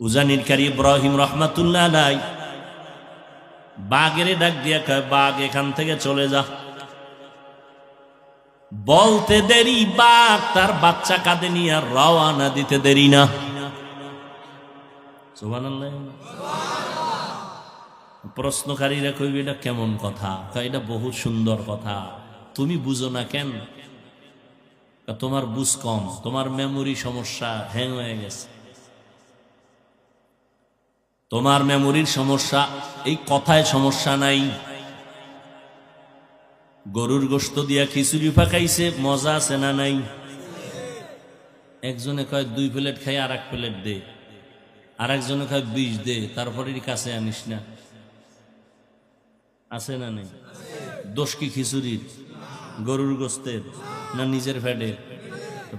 উজানির কারি ইব্রাহিম রহমাতুল্লাহ নাই বাঘেরে ডাক দিয়া বাঘ, এখান থেকে চলে যা। বলতে দেরি, বাঘ তার বাচ্চা কাঁদে নিয়ে রওয়ানা দিতে দেরি না। প্রশ্নকারীরা কইবে, এটা কেমন কথা? এটা বহু সুন্দর কথা। তুমি বুঝো না কেন? তোমার বুঝ কম, তোমার মেমোরি সমস্যা হ্যাং হয়ে গেছে। তোমার মেমোরির সমস্যা, এই কথায় সমস্যা নাই। গরুর গোস্ত দিয়া খিচুড়ি পাকাইছে, মজা আছে না নাই? একজনে কয়, দুই প্লেট খাই আর এক প্লেট দে। আর একজনে কয় বিষ দে তারপরে কাছে আনিস না। আছে না নেই? দোষ কি খিচুড়ির? গরুর গোস্তের না নিজের ফ্যাডের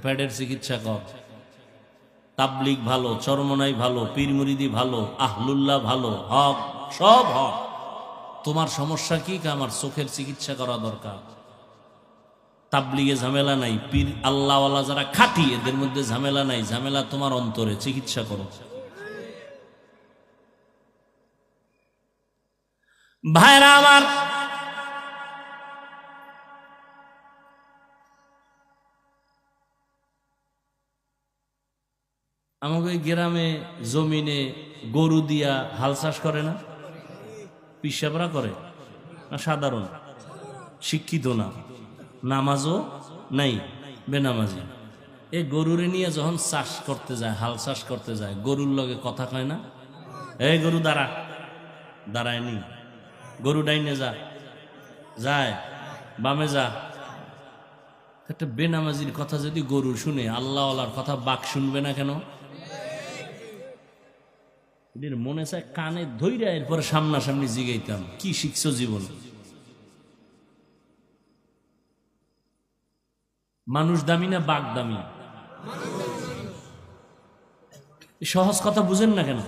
ফ্যাডের চিকিৎসা কর। তাবলিক ভালো, চরমনাই ভালো, পীরমুরিদি ভালো, আহলুল্লাহ ভালো, হক, সব হক। তোমার সমস্যা কি? আমার চোখের চিকিৎসা করা দরকার। তাবলিগে ঝামেলা নাই, পীর আল্লাহওয়ালা যারা খাটি, এদের মধ্যে ঝামেলা নাই, ঝামেলা তোমার অন্তরে, চিকিৎসা করো। ভাইরা আমার আমাকে গ্রামে জমিনে গরু দিয়া হাল চাষ করে না? পিসাবরা করে? না, সাধারণ। শিক্ষিত না। নামাজও নাই, বেনামাজি। এই গরুরে নিয়ে যখন চাষ করতে যায়, হাল চাষ করতে যায়, গরুর লগে কথা কয় না? এই গরু, দাঁড়া। দাঁড়ায়নি গরু ডাইনে যা। যায়। বামে যা। একটা বেনামাজির কথা যদি গরু শুনে, আল্লাহওয়ালার কথা বাক শুনবে না কেন? এদের মনে চায় কানে ধৈরা এরপরে সামনাসামনি জিগাইতাম। কি শিখছো জীবন? মানুষ দামি না বাঘ দামি? সহজ কথা বুঝেন না কেন?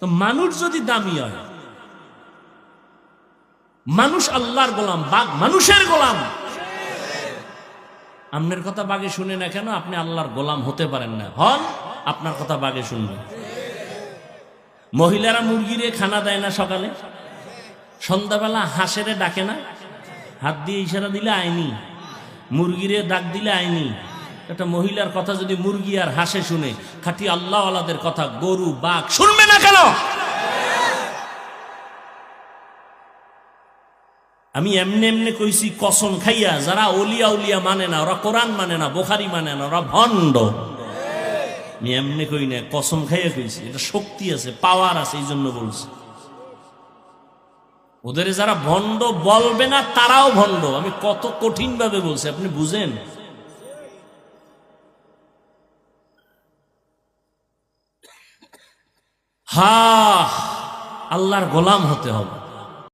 তো মানুষ যদি দামি হয়, মানুষ আল্লাহর গোলাম, বাঘ মানুষের গোলাম। আপনার কথা বাঘে শুনে না কেন? আপনি আল্লাহর গোলাম হতে পারেন না। হন, আপনার কথা বাঘে শুনবেন মহিলারা মুরগিরে খানা দেয় না সকালে? সন্ধ্যাবেলা হাঁসেরে ডাকে না? হাত দিয়ে ইশারা দিলে আইনি। মুরগিরে ডাক দিলে আইনি। একটা মহিলার কথা যদি মুরগি আর হাসে শুনে, খাটি আল্লাহ আলাদের কথা, গরু, বাঘ, শুনবে না কেন? আমি এমনি এমনি কইছি, কসম খাইয়া, যারা অলিয়া উলিয়া মানে না, ওরা কোরআন মানে না, বোখারি মানে না, ওরা ভণ্ড। আমি এমনি কই না কসম খাইয়া কইছি, এটা শক্তি আছে পাওয়ার আছে, এই জন্য বলছি। ওদের যারা ভণ্ড বলবে না, তারাও ভণ্ড। আমি কত কঠিন ভাবে বলছি, আপনি বুঝেন? হা, আল্লাহর গোলাম হতে হবে।